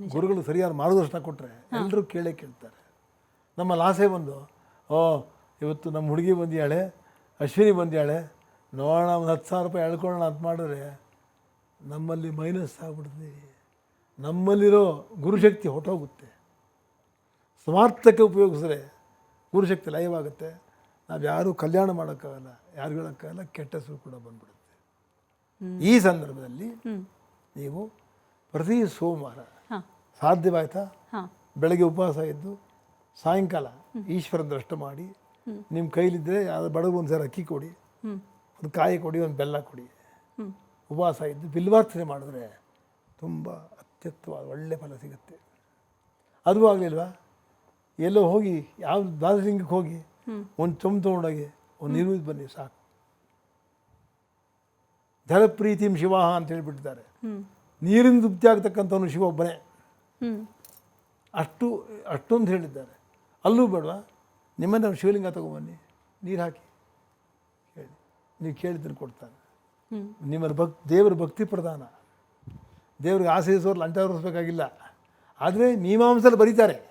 ಗುರುಗಳು ಸರಿಯಾದ ಮಾರ್ಗದರ್ಶನ ಕೊಟ್ಟರೆ ಎಲ್ಲರೂ ಕೇಳೇ ಕೇಳ್ತಾರೆ. ನಮ್ಮ ಲಾಸೆ ಬಂದು ಓ ಇವತ್ತು ನಮ್ಮ ಹುಡುಗಿ ಬಂದಿಯಾಳೆ ಅಶ್ವಿನಿ ಬಂದಿಯಾಳೆ ನೋಡೋಣ ಒಂದು ಹತ್ತು ಸಾವಿರ ರೂಪಾಯಿ ಎಳ್ಕೊಳ್ಳೋಣ ಅಂತ ಮಾಡಿದ್ರೆ ನಮ್ಮಲ್ಲಿ ಮೈನಸ್ ಆಗ್ಬಿಡ್ತೀವಿ ನಮ್ಮಲ್ಲಿರೋ ಗುರುಶಕ್ತಿ ಹೊಟ್ಟೋಗುತ್ತೆ ಸ್ವಾರ್ಥಕ್ಕೆ ಉಪಯೋಗಿಸಿದ್ರೆ ಗುರುಶಕ್ತಿ ಲೈವ್ ಆಗುತ್ತೆ. ನಾವು ಯಾರೂ ಕಲ್ಯಾಣ ಮಾಡೋಕ್ಕಾಗಲ್ಲ ಯಾರು ಹೇಳೋಕ್ಕಾಗಲ್ಲ ಕೆಟ್ಟ ಹೆಸರು ಕೂಡ ಬಂದ್ಬಿಡುತ್ತೆ. ಈ ಸಂದರ್ಭದಲ್ಲಿ ನೀವು ಪ್ರತಿ ಸೋಮವಾರ ಸಾಧ್ಯವಾಯ್ತಾ? ಬೆಳಗ್ಗೆ ಉಪವಾಸ ಇದ್ದು ಸಾಯಂಕಾಲ ಈಶ್ವರ ದರ್ಶನ ಮಾಡಿ ನಿಮ್ಮ ಕೈಲಿದ್ದರೆ ಯಾವ್ದು ಬಡಗು ಒಂದು ಸರಿ ಅಕ್ಕಿ ಕೊಡಿ. ಒಂದು ಕಾಯಿ ಕೊಡಿ ಒಂದು ಬೆಲ್ಲ ಕೊಡಿ. ಉಪವಾಸ ಇದ್ದು ಬಿಲ್ವಾರ್ಚನೆ ಮಾಡಿದ್ರೆ ತುಂಬ ಅತ್ಯುತ್ತವಾದ ಒಳ್ಳೆ ಫಲ ಸಿಗುತ್ತೆ. ಅದು ಆಗಲಿಲ್ವಾ? ಎಲ್ಲೋ ಹೋಗಿ ಯಾವ ದಾರ್ಜಿಲಿಂಗಕ್ಕೆ ಹೋಗಿ ಒಂದು ತುಂಬ ತೊಗೊಂಡೋಗಿ ಒಂದು ನೀರು ಬನ್ನಿ ಸಾಕು. ಜಲಪ್ರೀತಿಂ ಶಿವ ಅಂತ ಹೇಳಿಬಿಟ್ಟಿದ್ದಾರೆ. ನೀರಿಂದ ನೀರಿನ ತೃಪ್ತಿ ಆಗ್ತಕ್ಕಂಥವನು ಶಿವ ಒಬ್ಬನೇ. ಅಷ್ಟು ಅಷ್ಟೊಂದು ಹೇಳಿದ್ದಾರೆ. ಅಲ್ಲೂ ಬೇಡವಾ? ನಿಮ್ಮನ್ನು ಶಿವಲಿಂಗ ತಗೊಂಬನ್ನಿ. ನೀರು ಹಾಕಿ. ಹೇಳಿ. ನೀವು ಕೇಳಿದ್ದನ್ನು ಕೊಡ್ತಾನೆ ನಿಮ್ಮ ಭಕ್ ದೇವರ ಭಕ್ತಿ ಪ್ರಧಾನ. ದೇವ್ರಿಗೆ ಆಸೆ ಇಸೋರು ಲಂಚ ಹೊರಿಸ್ಬೇಕಾಗಿಲ್ಲ ಆದರೆ ಮೀಮಾಂಸಲ್ಲಿ ಬರೀತಾರೆ.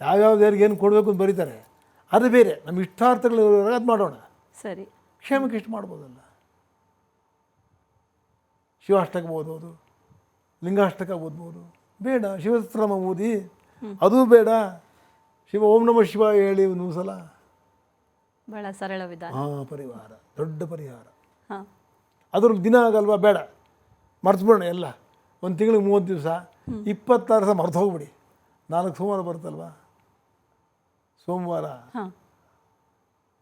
ಯಾವ್ಯಾವ ದೇವ್ರಿಗೆ ಏನು ಕೊಡಬೇಕು ಅಂತ ಬರೀತಾರೆ. ಅದು ಬೇರೆ. ನಮ್ಮ ಇಷ್ಟಾರ್ಥಗಳು ಅದು ಮಾಡೋಣ. ಸರಿ. ಕ್ಷೇಮಕ್ಕೆ ಇಷ್ಟು ಮಾಡ್ಬೋದಲ್ಲ. ಶಿವಾಷ್ಟಕ ಓದ್ಬೋದು. ಲಿಂಗಾಷ್ಟಕ ಓದ್ಬೋದು. ಬೇಡ ಶಿವಸ್ತ್ರಮ ಓದಿ. ಅದೂ ಬೇಡ. ಶಿವ ಓಂ ನಮ ಶಿವ ಹೇಳಿ ಒಂದು ಸಲ. ಬಹಳ ಸರಳ ವಿಧಾನ. ಹಾಂ ಪರಿಹಾರ. ದೊಡ್ಡ ಪರಿಹಾರ. ಅದ್ರ ದಿನ ಆಗಲ್ವಾ? ಬೇಡ. ಮರ್ತ್ಬಿಡೋಣ ಎಲ್ಲ. ಒಂದು ತಿಂಗಳಿಗೆ ಮೂವತ್ತು ದಿವಸ. ಇಪ್ಪತ್ತಾರು ದಿವಸ ಮರ್ತು ಹೋಗ್ಬಿಡಿ. ನಾಲ್ಕು ಸೋಮವಾರ ಬರುತ್ತಲ್ವಾ? ಸೋಮವಾರ.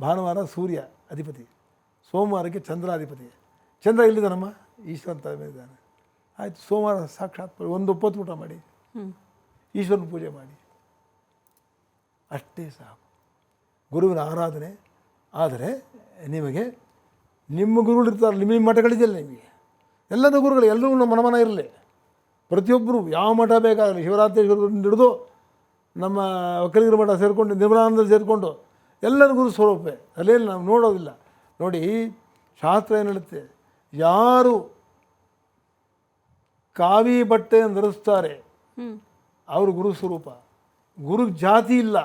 ಭಾನುವಾರ ಸೂರ್ಯ ಅಧಿಪತಿ. ಸೋಮವಾರಕ್ಕೆ ಚಂದ್ರ ಅಧಿಪತಿ ಚಂದ್ರ ಇಲ್ಲಿದ್ದಾನಮ್ಮ ಈಶ್ವರ ಇದ್ದಾನೆ. ಆಯಿತು ಸೋಮವಾರ ಸಾಕ್ಷಾತ್ ಒಂದು ಒಪ್ಪತ್ತು ಊಟ ಮಾಡಿ. ಈಶ್ವರನ ಪೂಜೆ ಮಾಡಿ. ಅಷ್ಟೇ ಸಾಕು. ಗುರುವಿನ ಆರಾಧನೆ. ಆದರೆ ನಿಮಗೆ ನಿಮ್ಮ ಗುರುಗಳು ಇರ್ತಾರೆ ನಿಮ್ಮ ಮಠಗಳಿದೆಯಲ್ಲ ನಿಮಗೆ. ಎಲ್ಲರ ಗುರುಗಳು ಎಲ್ಲರೂ ನಮ್ಮ ಮನಮನ ಇರಲಿ. ಪ್ರತಿಯೊಬ್ಬರು ಯಾವ ಮಠ ಬೇಕಾಗಲಿ ಶಿವರಾತ್ರಿ ಹಿಡಿದು ನಮ್ಮ ಒಕ್ಕಲಿಗರ ಮಠ ಸೇರಿಕೊಂಡು ನಿರ್ಮಲಾನಂದ ಸೇರಿಕೊಂಡು ಎಲ್ಲರ ಗುರು ಸ್ವರೂಪೇ ಅಲ್ಲೇನು ನಾವು ನೋಡೋದಿಲ್ಲ. ನೋಡಿ ಶಾಸ್ತ್ರ ಏನು ಹೇಳುತ್ತೆ? ಯಾರು ಕಾವಿ ಬಟ್ಟೆಯನ್ನು ಧರಿಸ್ತಾರೆ. ಅವ್ರ ಗುರು ಸ್ವರೂಪ. ಗುರು ಜಾತಿ ಇಲ್ಲ.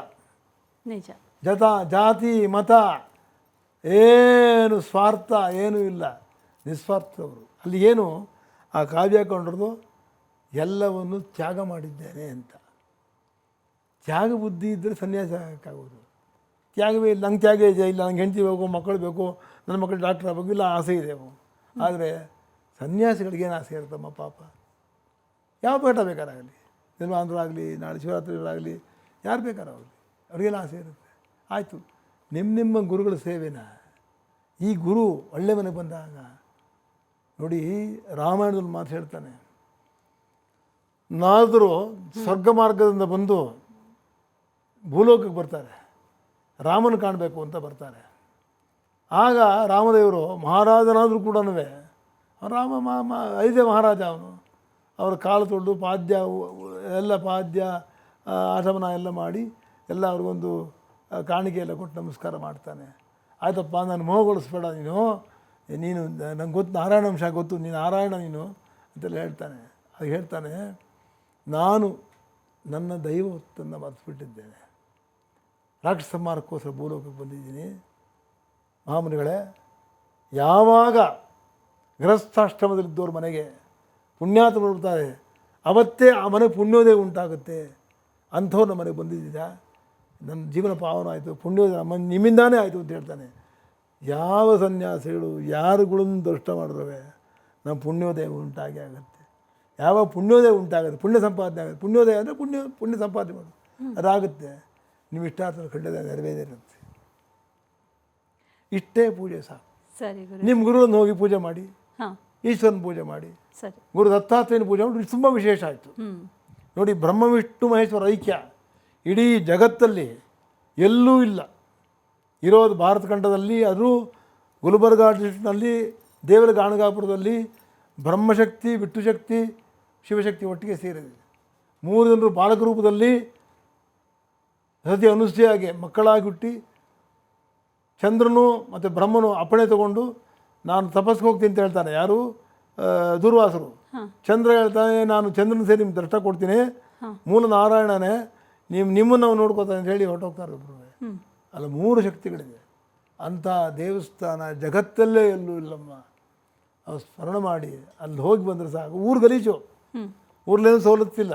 ನಿಜ. ಜತ ಜಾತಿ ಮತ ಏನು ಸ್ವಾರ್ಥ ಏನೂ ಇಲ್ಲ. ನಿಸ್ವಾರ್ಥವರು ಅಲ್ಲಿ ಏನು? ಆ ಕಾವ್ಯ ಹಾಕೊಂಡ್ರದು ಎಲ್ಲವನ್ನು ತ್ಯಾಗ ಮಾಡಿದ್ದೇನೆ ಅಂತ. ತ್ಯಾಗ ಬುದ್ಧಿ ಇದ್ದರೆ ಸನ್ಯಾಸ ಆಗೋಕ್ಕಾಗೋದು ತ್ಯಾಗವೇ ಇಲ್ಲ. ನಂಗೆ ತ್ಯಾಗ ಇದೆ ಇಲ್ಲ. ನಂಗೆ ಹೆಂಡತಿ ಬೇಕು ಮಕ್ಕಳು ಬೇಕು ನನ್ನ ಮಕ್ಕಳು ಡಾಕ್ಟರ್ ಆಗಬೇಕು ಇಲ್ಲ ಆಸೆ ಇದೆ ಆದರೆ ಸನ್ಯಾಸಿಗಳಿಗೇನು ಆಸೆ ಇರುತ್ತಮ್ಮ ಪಾಪ? ಯಾವ ಪೇಟ ಬೇಕಾರಾಗಲಿ ನಿರ್ಮಾಣರಾಗಲಿ ನಾಳೆ ಶಿವರಾತ್ರಿಗಳಾಗಲಿ, ಯಾರು ಬೇಕಾರಾಗಲಿ ಅವ್ರಿಗೆಲ್ಲ ಆಸೆ ಇರುತ್ತೆ. ಆಯಿತು ನಿಮ್ಮ ನಿಮ್ಮ ಗುರುಗಳ ಸೇವೆನ ಈ ಗುರು ಒಳ್ಳೆ ಮನೆಗೆ ಬಂದಾಗ ನೋಡಿ ರಾಮಾಯಣದಲ್ಲಿ ಮಾತು ಹೇಳ್ತಾನೆ. ನಾದರೂ ಸ್ವರ್ಗ ಮಾರ್ಗದಿಂದ ಬಂದು ಭೂಲೋಕಕ್ಕೆ ಬರ್ತಾರೆ. ರಾಮನ ಕಾಣಬೇಕು ಅಂತ ಬರ್ತಾರೆ. ಆಗ ರಾಮದೇವರು ಮಹಾರಾಜನಾದರೂ ಕೂಡ ರಾಮ ಮಾ, ಐದೇ ಮಹಾರಾಜ ಅವನು. ಅವರ ಕಾಲು ತೊಳೆದು ಪಾದ್ಯ ಎಲ್ಲ ಪಾದ್ಯ ಆಟಮನ ಎಲ್ಲ ಮಾಡಿ ಎಲ್ಲ ಅವ್ರಿಗೊಂದು ಕಾಣಿಕೆ ಎಲ್ಲ ಕೊಟ್ಟು ನಮಸ್ಕಾರ ಮಾಡ್ತಾನೆ. ಆಯಿತಪ್ಪ, ನಾನು ಮೋಹಗೊಳಿಸ್ಬೇಡ ನೀನು. ನೀನು, ನಂಗೆ ಗೊತ್ತು, ನಾರಾಯಣ ಅಂಶ ಗೊತ್ತು, ನೀನು ನಾರಾಯಣ ನೀನು ಅಂತೆಲ್ಲ ಹೇಳ್ತಾನೆ. ಅದು ಹೇಳ್ತಾನೆ, ನಾನು ನನ್ನ ದೈವತ್ತನ್ನು ಮರೆತುಬಿಟ್ಟಿದ್ದೇನೆ. ರಾಕ್ಷಸ ಸಂಹಾರಕ್ಕೋಸ್ಕರ ಭೂಲೋಕಕ್ಕೆ ಬಂದಿದ್ದೀನಿ. ಮಹಾಮುನಿಗಳೇ, ಯಾವಾಗ ಗೃಹಸ್ಥಾಶ್ರಮದಲ್ಲಿದ್ದವ್ರ ಮನೆಗೆ ಪುಣ್ಯಾತ್ಮ ಬರ್ತಾರೆ ಅವತ್ತೇ ಆ ಮನೆ ಪುಣ್ಯೋದಯ ಉಂಟಾಗುತ್ತೆ. ಅಂಥವ್ರು ನಮ್ಮ ಮನೆಗೆ ಬಂದಿದ್ದೀರಾ? ನನ್ನ ಜೀವನ ಪಾವನ ಆಯಿತು ಪುಣ್ಯೋದಯ ನಮ್ಮ ನಿಮ್ಮಿಂದಾನೇ ಆಯಿತು ಅಂತ ಹೇಳ್ತಾನೆ. ಯಾವ ಸನ್ಯಾಸಿಗಳು ಯಾರುಗಳನ್ನು ದೃಷ್ಟ ಮಾಡಿದ್ರವೆ ನಮ್ಮ ಪುಣ್ಯೋದಯ ಉಂಟಾಗಿ ಆಗುತ್ತೆ. ಯಾವ ಪುಣ್ಯೋದಯ ಉಂಟಾಗುತ್ತೆ? ಪುಣ್ಯ ಸಂಪಾದನೆ ಆಗುತ್ತೆ. ಪುಣ್ಯೋದಯ ಅಂದರೆ ಪುಣ್ಯ ಪುಣ್ಯ ಸಂಪಾದನೆ ಮಾಡೋದು. ಅದಾಗುತ್ತೆ. ನಿಮ್ಮ ಇಷ್ಟಾರ್ಥ ಖಂಡದ ನೆರವೇರಿರುತ್ತೆ. ಇಷ್ಟೇ ಪೂಜೆ ಸಾಕು. ನಿಮ್ಮ ಗುರುವನ್ನು ಹೋಗಿ ಪೂಜೆ ಮಾಡಿ. ಹಾಂ. ಈಶ್ವರನ ಪೂಜೆ ಮಾಡಿ. ಗುರು ದತ್ತಾತ್ರೇಯನ ಪೂಜೆ ಮಾಡಿ ತುಂಬ ವಿಶೇಷ ಆಯಿತು. ನೋಡಿ ಬ್ರಹ್ಮ ವಿಷ್ಣು ಮಹೇಶ್ವರ ಐಕ್ಯ. ಇಡೀ ಜಗತ್ತಲ್ಲಿ ಎಲ್ಲೂ ಇಲ್ಲ. ಇರೋದು ಭಾರತ ಖಂಡದಲ್ಲಿ ಅದು ಗುಲ್ಬರ್ಗಾ ಡಿಸ್ಟ್ರಿಕ್ಟ್ನಲ್ಲಿ ದೇವರ ಗಾಣಗಾಪುರದಲ್ಲಿ ಬ್ರಹ್ಮಶಕ್ತಿ ವಿಷ್ಣುಶಕ್ತಿ ಶಿವಶಕ್ತಿ ಒಟ್ಟಿಗೆ ಸೇರಿದೆ. ಮೂರು ಜನರು ಬಾಲಕ ರೂಪದಲ್ಲಿ ಸತಿ ಅನುಸೂಯಾಗೆ ಮಕ್ಕಳಾಗಿ ಹುಟ್ಟಿ ಚಂದ್ರನು ಮತ್ತು ಬ್ರಹ್ಮನು ಅಪ್ಪಣೆ ತಗೊಂಡು ನಾನು ತಪಸ್ಗೆ ಹೋಗ್ತೀನಿ ಅಂತ ಹೇಳ್ತಾನೆ ಯಾರು? ದುರ್ವಾಸರು. ಚಂದ್ರ ಹೇಳ್ತಾನೆ ನಾನು ಚಂದ್ರನ ಸೇರಿ ನಿಮ್ಗೆ ದರ್ಶನ ಕೊಡ್ತೀನಿ. ಮೂಲ ನಾರಾಯಣನೇ ನಿಮ್ಮ ನಿಮ್ಮನ್ನು ನಾವು ನೋಡ್ಕೋತಾನೆ ಅಂತ ಹೇಳಿ ಹೊರಟೋಗ್ತಾರೆ ಒಬ್ಬರು ಅಲ್ಲ ಮೂರು ಶಕ್ತಿಗಳಿದೆ ಅಂಥ ದೇವಸ್ಥಾನ ಜಗತ್ತಲ್ಲೇ ಎಲ್ಲೂ ಇಲ್ಲಮ್ಮ. ಅವು ಸ್ಮರಣ ಮಾಡಿ ಅಲ್ಲಿ ಹೋಗಿ ಬಂದರೆ ಸಾಕು. ಊರು ಗಲೀಜು. ಊರ್ಲೇನು ಸವಲತ್ತಿಲ್ಲ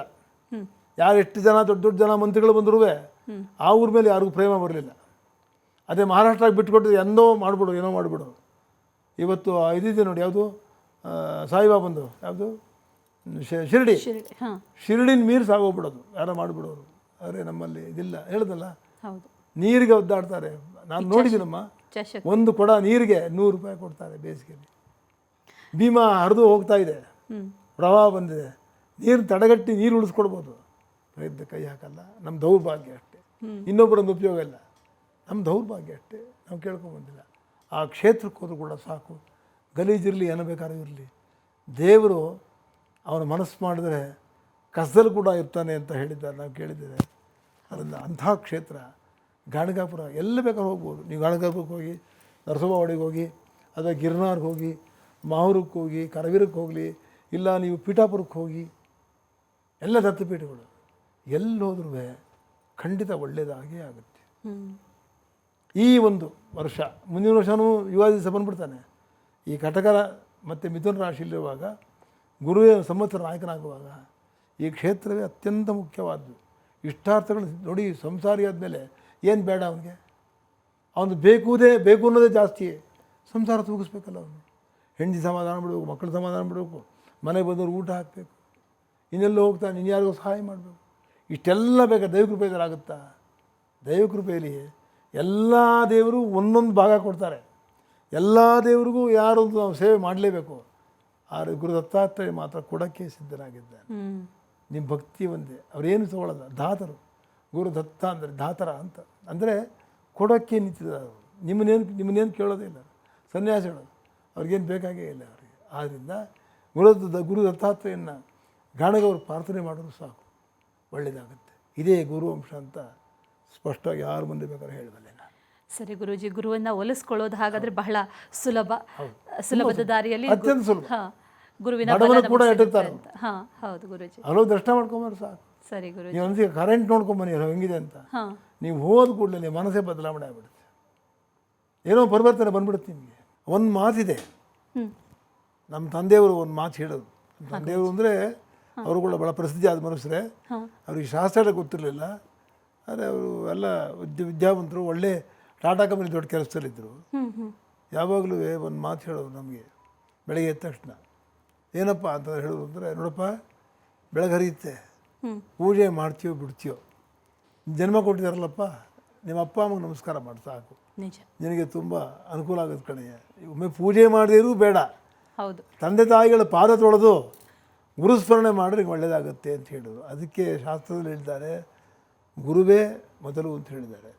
ಯಾರು ಎಷ್ಟು ಜನ ದೊಡ್ಡ ದೊಡ್ಡ ಜನ ಮಂತ್ರಿಗಳು ಬಂದರೂ ಆ ಊರ ಮೇಲೆ ಯಾರಿಗೂ ಪ್ರೇಮ ಬರಲಿಲ್ಲ. ಅದೇ ಮಹಾರಾಷ್ಟ್ರಕ್ಕೆ ಬಿಟ್ಕೊಟ್ಟಿದ್ರೆ ಎಂದೋ ಮಾಡಿಬಿಡು ಏನೋ ಮಾಡಿಬಿಡು. ಇವತ್ತು ಇದಿದೆ ನೋಡಿ ಯಾವುದು? ಸಾಯಿಬಾಬಂದು ಯಾವುದು? ಶಿ- ಶಿರ್ಡಿ. ಶಿರಡಿನ ಮೀರು ಸಾಗೋಗ್ಬಿಡೋದು ಯಾರೋ ಮಾಡಿಬಿಡೋರು. ಆದರೆ ನಮ್ಮಲ್ಲಿ ಇದಿಲ್ಲ. ಹೇಳ್ದಲ್ಲ? ನೀರಿಗೆ ಒದ್ದಾಡ್ತಾರೆ. ನಾನು ನೋಡಿದ್ದೀನಮ್ಮ ಒಂದು ಕೊಡ ನೀರಿಗೆ ನೂರು ರೂಪಾಯಿ ಕೊಡ್ತಾರೆ ಬೇಸಿಗೆಯಲ್ಲಿ. ಭೀಮಾ ಹರಿದು ಹೋಗ್ತಾ ಇದೆ. ಪ್ರವಾಹ ಬಂದಿದೆ. ನೀರು ತಡೆಗಟ್ಟಿ ನೀರು ಉಳಿಸ್ಕೊಡ್ಬೋದು. ಪ್ರಯತ್ನ ಕೈ ಹಾಕಲ್ಲ. ನಮ್ಮ ದೌರ್ಭಾಗ್ಯ ಅಷ್ಟೇ. ಇನ್ನೊಬ್ಬರೊಂದು ಉಪಯೋಗ ಇಲ್ಲ. ನಮ್ಮ ದೌರ್ಭಾಗ್ಯ ಅಷ್ಟೇ. ನಾವು ಕೇಳ್ಕೊಂಬಂದಿಲ್ಲ ಆ ಕ್ಷೇತ್ರಕ್ಕೆ ಹೋದ್ರೂ ಕೂಡ ಸಾಕು. ಗಲೀಜಿರಲಿ ಏನೋ ಬೇಕಾದ್ರೂ ಇರಲಿ. ದೇವರು ಅವನ ಮನಸ್ಸು ಮಾಡಿದ್ರೆ ಕಸದಲ್ಲಿ ಕೂಡ ಇರ್ತಾನೆ ಅಂತ ಹೇಳಿದ್ದಾರೆ ನಾವು ಕೇಳಿದ್ದೇವೆ. ಅದರಿಂದ ಅಂಥ ಕ್ಷೇತ್ರ ಗಾಣಗಾಪುರ ಎಲ್ಲಿ ಬೇಕಾದ್ರೂ ಹೋಗ್ಬೋದು. ನೀವು ಗಾಣಗಾಪುರಕ್ಕೆ ಹೋಗಿ ನರಸೋಬಾವಾಡಿಗೆ ಹೋಗಿ ಅಥವಾ ಗಿರ್ನಾರ್ಗೆ ಹೋಗಿ ಮಾಹೂರಕ್ಕೆ ಹೋಗಿ ಕರವೀರಕ್ಕೆ ಹೋಗಲಿ ಇಲ್ಲ ನೀವು ಪೀಠಾಪುರಕ್ಕೆ ಹೋಗಿ ಎಲ್ಲ ದತ್ತಪೀಠಗಳು ಎಲ್ಲಿ ಹೋದ್ರೂ ಖಂಡಿತ ಒಳ್ಳೆಯದಾಗೇ ಆಗುತ್ತೆ. ಈ ಒಂದು ವರ್ಷ ಮುಂದಿನ ವರ್ಷವೂ ಯುವಾದಿ ದಿವಸ ಬಂದ್ಬಿಡ್ತಾನೆ. ಈ ಕಟಕರ ಮತ್ತು ಮಿಥುನ ರಾಶಿಯಲ್ಲಿರುವಾಗ ಗುರುವೇ ಸಂವತ್ಸರ ನಾಯಕನಾಗುವಾಗ ಈ ಕ್ಷೇತ್ರವೇ ಅತ್ಯಂತ ಮುಖ್ಯವಾದ್ದು ಇಷ್ಟಾರ್ಥಗಳು ನೋಡಿ ಸಂಸಾರಿ ಆದಮೇಲೆ ಏನು ಬೇಡ ಅವನಿಗೆ? ಅವನು ಬೇಕುದೇ ಬೇಕು ಅನ್ನೋದೇ ಜಾಸ್ತಿ. ಸಂಸಾರ ತೂಗಿಸ್ಬೇಕಲ್ಲ ಅವನು. ಹೆಂಡಿ ಸಮಾಧಾನ ಬಿಡಬೇಕು, ಮಕ್ಕಳು ಸಮಾಧಾನ ಬಿಡಬೇಕು, ಮನೆಗೆ ಬಂದವರು ಊಟ ಹಾಕಬೇಕು, ಇನ್ನೆಲ್ಲೋ ಹೋಗ್ತಾನೆ ಇನ್ಯಾರಿಗೂ ಸಹಾಯ ಮಾಡಬೇಕು. ಇಷ್ಟೆಲ್ಲ ಬೇಕಾ? ದೈವಕೃಪೆಯಲ್ಲಿ ಆಗುತ್ತಾ? ದೈವಕೃಪೆಯಲ್ಲಿ ಎಲ್ಲ ದೇವರು ಒಂದೊಂದು ಭಾಗ ಕೊಡ್ತಾರೆ. ಎಲ್ಲ ದೇವರಿಗೂ ಯಾರು ನಾವು ಸೇವೆ ಮಾಡಲೇಬೇಕು. ಆದರೆ ಗುರು ದತ್ತಾತ್ರೇಯ ಮಾತ್ರ ಕೊಡೋಕ್ಕೆ ಸಿದ್ಧನಾಗಿದ್ದಾನೆ. ನಿಮ್ಮ ಭಕ್ತಿ ಒಂದೇ. ಅವರೇನು ತಗೊಳ್ಳಲ್ಲ ದಾತರು. ಗುರು ದತ್ತ ಅಂದರೆ ದಾತರ ಅಂತ. ಅಂದರೆ ಕೊಡೋಕ್ಕೆ ನಿಂತಿದ್ದಾರೆ ಅವರು. ನಿಮ್ಮನ್ನೇನು ನಿಮ್ಮನ್ನೇನು ಕೇಳೋದೇ ಇಲ್ಲ. ಸನ್ಯಾಸಿಗಳು. ಅವ್ರಿಗೇನು ಬೇಕಾಗೇ ಇಲ್ಲ ಅವರಿಗೆ. ಆದ್ದರಿಂದ ಗುರು ಗುರು ದತ್ತಾತ್ರೇಯನ್ನು ಗಾಣಗವರು ಪ್ರಾರ್ಥನೆ ಮಾಡಿದ್ರು ಸಾಕು. ಒಳ್ಳೆಯದಾಗುತ್ತೆ ಇದೇ ಗುರು ಅಂಶ ಅಂತ ಸ್ಪಷ್ಟವಾಗಿ ಯಾರು ಮುಂದೆ ಬೇಕಾದ್ರೆ ಹೇಳಬಲ್ಲೆ ಸರಿ ಗುರುಜಿ ಗುರುವನ್ನ ಒಲಿಸ್ಕೊಳ್ಳೋದು ಹಾಗಾದ್ರೆ ಬಹಳ ಸುಲಭ. ಸುಲಭದ ದಾರಿಯಲ್ಲಿ ಅತ್ಯಂತ ಸುಲಭ. ಗುರುವಿನ ಕೂಡ ಹಾ ಹೌದು ಗುರುಜಿ. ದರ್ಶನ ಮಾಡ್ಕೊಂಬಾರ ಸರ್. ಸರಿ ಗುರುಜಿ. ನೀವು ಕರೆಂಟ್ ನೋಡ್ಕೊಂಬನ್ನಿ ಹೆಂಗಿದೆ ಅಂತ. ನೀವು ಹೋದ ಕೂಡಲೇ ನಿಮ್ಮ ಮನಸ್ಸೇ ಬದಲಾವಣೆ ಆಗ್ಬಿಡುತ್ತೆ. ಏನೋ ಪರಿವರ್ತನೆ ಬಂದ್ಬಿಡುತ್ತೆ ನಿಮಗೆ. ಒಂದು ಮಾತಿದೆ. ನಮ್ಮ ತಂದೆಯವರು ಒಂದು ಮಾತು ಹೇಳೋದು. ತಂದೆಯವರು ಅಂದರೆ ಅವರು ಕೂಡ ಭಾಳ ಪ್ರಸಿದ್ಧಿ ಆದ ಮನುಷ್ಯರೇ. ಅವ್ರಿಗೆ ಶಾಸ್ತ್ರ ಗೊತ್ತಿರಲಿಲ್ಲ. ಆದರೆ ಅವರು ಎಲ್ಲ ವಿದ್ಯಾ ವಿದ್ಯಾವಂತರು ಒಳ್ಳೆ ಟಾಟಾ ಕಂಪ್ನಿ ದೊಡ್ಡ ಕೆಲಸದಲ್ಲಿದ್ದರು. ಯಾವಾಗಲೂ ಒಂದು ಮಾತು ಹೇಳೋದು ನಮಗೆ ಬೆಳಗ್ಗೆ ಎದ್ದ ತಕ್ಷಣ ಏನಪ್ಪ ಅಂತ ಹೇಳೋದು ಅಂದರೆ ನೋಡಪ್ಪ ಬೆಳಗ್ಗೆ ಹರಿಯುತ್ತೆ ಪೂಜೆ ಮಾಡ್ತೀಯೋ ಬಿಡ್ತೀಯೋ ಜನ್ಮ ಕೊಟ್ಟಿದ್ದಾರಲ್ಲಪ್ಪ ನಿಮ್ಮ ಅಪ್ಪ ಅಮ್ಮಗೆ ನಮಸ್ಕಾರ ಮಾಡಿ ಸಾಕು. ನಿನಗೆ ತುಂಬ ಅನುಕೂಲ ಆಗುತ್ತೆ ಕಣೆಯ ಒಮ್ಮೆ ಪೂಜೆ ಮಾಡಿದಿರೂ ಬೇಡ. ಹೌದು. ತಂದೆ ತಾಯಿಗಳ ಪಾದ ತೊಳೆದು ಗುರುಸ್ಮರಣೆ ಮಾಡಿದ್ರೆ ಒಳ್ಳೆಯದಾಗುತ್ತೆ ಅಂತ ಹೇಳೋದು ಅದಕ್ಕೆ ಶಾಸ್ತ್ರದಲ್ಲಿ ಹೇಳಿದ್ದಾರೆ ಗುರುವೇ ಮೊದಲು ಅಂತ ಹೇಳಿದ್ದಾರೆ.